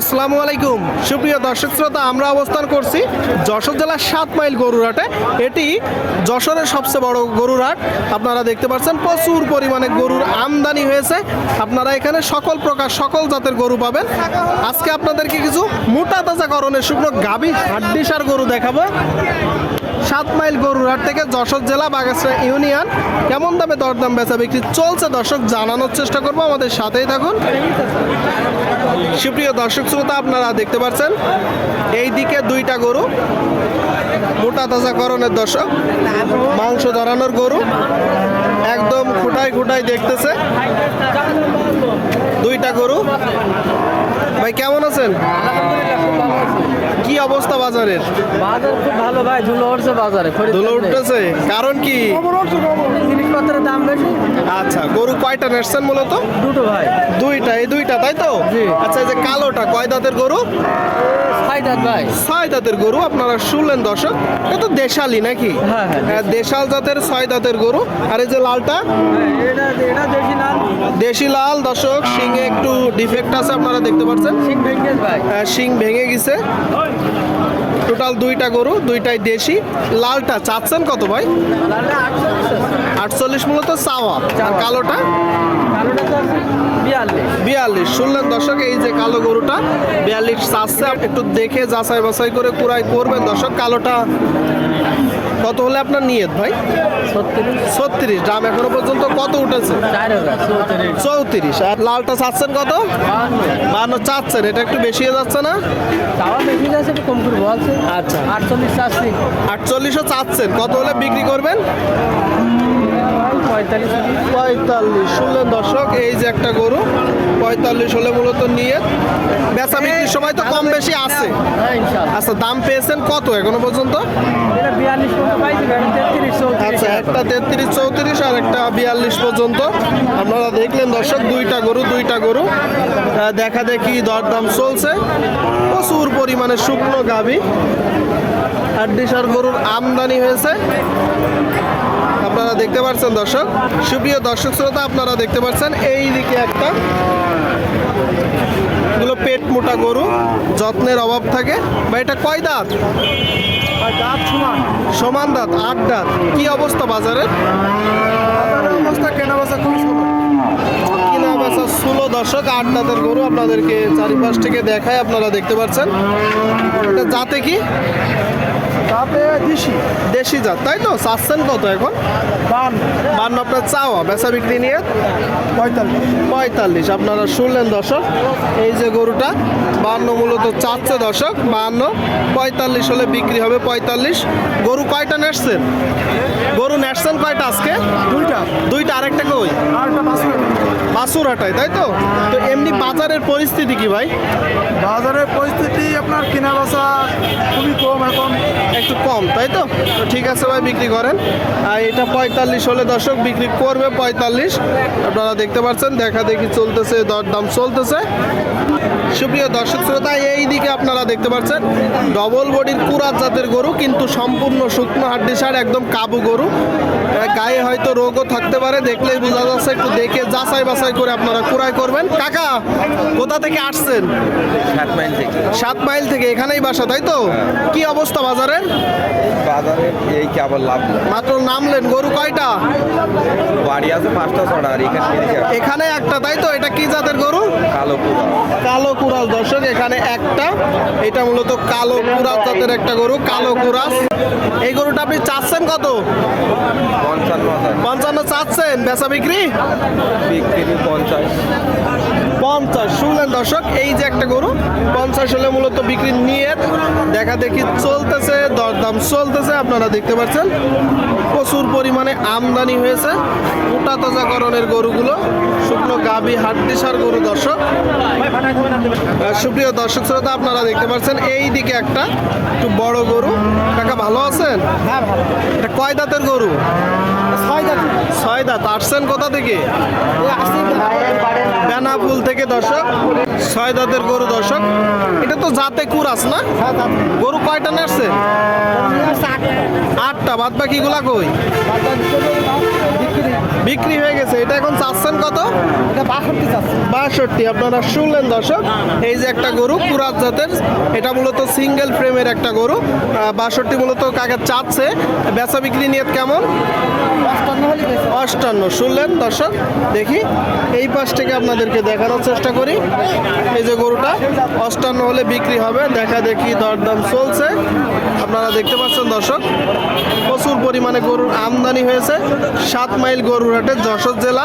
আসসালামু আলাইকুম। সুপ্রিয় দর্শক শ্রোতা, আমরা অবস্থান করছি যশোর জেলার সাত মাইল গরুরহাটে। এটি যশোরের সবচেয়ে বড় গরুরহাট। আপনারা দেখতে পাচ্ছেন, প্রচুর পরিমাণে গরুর আমদানি হয়েছে। আপনারা এখানে সকল প্রকার, সকল জাতের গরু পাবেন। আজকে আপনাদেরকে কিছু মোটা তাজাকরণের শুকনো গাভী হাড্ডিসার গরু দেখাবো। সাত মাইল গরুরহাট থেকে যশোর জেলা বাগাসরা ইউনিয়ন। কেমন দামে দরদাম বেচা বিক্রি চলছে দর্শক? জানানোর চেষ্টা করব। আমাদের সাথেই থাকুন। সুপ্রিয় দর্শক শ্রোতা, আপনারা দেখতে পাচ্ছেন এই দিকে দুইটা গরু, মোটা তাজাকরণের দর্শক, মাংস ধরানোর গরু, একদম খুঁটায় খুঁটায় দেখতেছে। দুইটা গরু। ভাই, কেমন আছেন? কি অবস্থা বাজারের? বাজার খুব ভালো ভাই ধুলো উঠছে বাজারে ধুলো। উঠতেছে? কারণ কি? জিনিসপত্রের দাম বেশি। আচ্ছা গরু কয়টা নেসছেন মূলত? দুটো ভাই। দুইটা এই দুইটা তাই তো? আচ্ছা এই যে কালোটা কয় দাঁতের গরু? ফাইদার ভাই। ছয় দাঁতের গরু আপনারা শুনলেন দর্শক এটা তো দেশালি নাকি? হ্যাঁ, হ্যাঁ, হ্যাঁ দেশাল। জাতের ছয় দাঁতের গরু। আর এই যে লালটা? দেশি লাল দর্শক শিংয়ে একটু ডিফেক্ট আছে আপনারা দেখতে পাচ্ছেন। শিং ভেঙে গেছে টোটাল দুইটা গরু দুইটাই দেশি। লালটা চাচ্ছেন কত ভাই? লালটা আটচল্লিশ মূলত চাওয়া আর কালোটা? বিয়াল্লিশ। শুনলেন দর্শক, এই যে কালো গরুটা, বিয়াল্লিশ চাচ্ছে। একটু দেখে যাচাই বাছাই করে কুড়াই করবেন। দর্শক, কালোটা কত হলে আপনার নিয়ত ভাই? ছত্রিশ। দাম এখনও পর্যন্ত কত উঠেছে? চৌত্রিশ। আর লালটা চাচ্ছেন কত? বান্ন। চাচ্ছেন। এটা একটু বেশি হয়ে যাচ্ছে না? আচ্ছা। আটচল্লিশ আটচল্লিশও চাচ্ছেন। কত হলে বিক্রি করবেন? পঁয়তাল্লিশ পঁয়তাল্লিশ শুনলেন দর্শক এই যে একটা গরু পঁয়তাল্লিশ হলে মূলত নিয়ে বেচা বিক্রির সময় তো কম বেশি আছে। আচ্ছা দাম পেয়েছেন কত এখনও পর্যন্ত? আচ্ছা একটা তেত্রিশ চৌত্রিশ আর একটা বিয়াল্লিশ পর্যন্ত। আপনারা দেখলেন দর্শক দুইটা গরু দুইটা গরু। দেখা দেখি দরদাম চলছে। প্রচুর পরিমাণে শুকনো গাভী। হাড্ডিসার গরুর আমদানি হয়েছে। আপনারা দেখতে পাচ্ছেন দর্শক। সুপ্রিয় দর্শক শ্রোতা আপনারা দেখতে পাচ্ছেন এই দিকে একটা এগুলো পেট মোটা গরু যত্নের অভাব থাকে। বা এটা কয় দাঁত? সমান। দাঁত আট দাঁত। কি অবস্থা বাজারের? অবস্থা কেনা বেচা খুব কিনা বেচা ষোলো দশক আট দাঁতের গরু আপনাদেরকে চারিপাশ থেকে দেখায় আপনারা দেখতে পাচ্ছেন এটা জাতে কি? তাতে দিছি দেশি জাত তাই তো? চাচ্ছেন কত এখন? বান আপনার চাওয়া বেচা বিক্রি নিয়ে? পঁয়তাল্লিশ। পঁয়তাল্লিশ আপনারা শুনলেন দর্শক এই যে গরুটা বান্ন মূলত চাচ্ছে দর্শক বান্ন পঁয়তাল্লিশ হলে বিক্রি হবে পঁয়তাল্লিশ। গরু কয়টা নেসছেন গরু নেসছেন কয়টা আজকে? দুইটা। দুইটা আরেকটা কই? আরেকটা পাঁচ বাসুরহাটায় তাই তো? তো এমনি বাজারের পরিস্থিতি কি ভাই? বাজারের পরিস্থিতি আপনার কেনা বেচা খুবই কম এখন। একটু কম তাই তো? তো ঠিক আছে ভাই বিক্রি করেন। আর এটা পঁয়তাল্লিশ হলে দর্শক বিক্রি করবে পঁয়তাল্লিশ। আপনারা দেখতে পাচ্ছেন দেখা দেখি চলতেছে দরদাম চলতেছে। সুপ্রিয় দর্শক শ্রোতা এই দিকে আপনারা দেখতে পাচ্ছেন ডবল বডির কুরাত জাতের গরু কিন্তু সম্পূর্ণ শুকনো হাড্ডি সার একদম কাবু গরু। গায়ে হয়তো রোগও থাকতে পারে দেখলেই বোঝা যাচ্ছে একটু দেখে যাচাই বাছাই করে আপনারা কুড়াই করবেন। কাকা কোথা থেকে আসছেন? সাত মাইল থেকে। সাত মাইল থেকে এখানেই বাসা তাই তো? কি অবস্থা বাজারের বাজারে এই কেবল লাভ মাত্র নামলেন গরু কয়টা? বাড়ি আছে পাঁচটা ছটা আর এখানে একটা এখানে একটা তাই তো? এটা কি জাতের গরু? কালো পুরো কালো কুরাস দর্শক এখানে একটা। এটা মূলত কালো কুরাস জাতের একটা গরু কালো কুরাস এই গরুটা আপনি চাচ্ছেন কত? পঞ্চান্ন পঞ্চান্ন চাচ্ছেন বেচা বিক্রি? বিক্রি পঞ্চাশ। পঞ্চাশ। শুনলেন দর্শক এই যে একটা গরু পঞ্চাশ হলে মূলত বিক্রি নিয়ে দেখা দেখি চলতেছে দরদাম চলতেছে আপনারা দেখতে পাচ্ছেন। প্রচুর পরিমাণে আমদানি হয়েছে। মোটা তাজাকরণের গরুগুলো শুকনো গাভী হাড্ডিসার গরু দর্শক। সুপ্রিয় দর্শক শ্রোতা আপনারা দেখতে পাচ্ছেন এই দিকে একটা একটু বড় গরু। কাকা ভালো আছেন? হ্যাঁ ভালো এটা কয় দাঁতের গরু? ছয় দাঁত দাঁত আসছেন কোথা থেকে? বেনাপুল থেকে দর্শক ছয় দাঁতের গরু দর্শক। এটা তো জাতে কুরাস না? গরু কয়টা আসছে আটটা বাদ বাকিগুলা কই? বিক্রি হয়ে গেছে। এটা এখন চাচ্ছেন কত? এটা বাষট্টি আপনারা শুনলেন দর্শক? এই যে একটা গরু পুরাত জাতের এটা মূলত সিঙ্গেল ফ্রেমের একটা গরু। বাষট্টি মূলত কাকে চাচ্ছে? বেচা বিক্রি নিয়ে কেমন? অষ্টান্ন। শুনলেন দর্শক? দেখি। এই পাশ থেকে আপনাদেরকে দেখানোর চেষ্টা করি। এই যে গরুটা অষ্টান্ন হলে বিক্রি হবে। দেখা দেখি দরদাম চলছে। আপনারা দেখতে পাচ্ছেন দর্শক প্রচুর পরিমাণে গরুর আমদানি হয়েছে। সাত মাইল গরুর হাটে যশোর জেলা।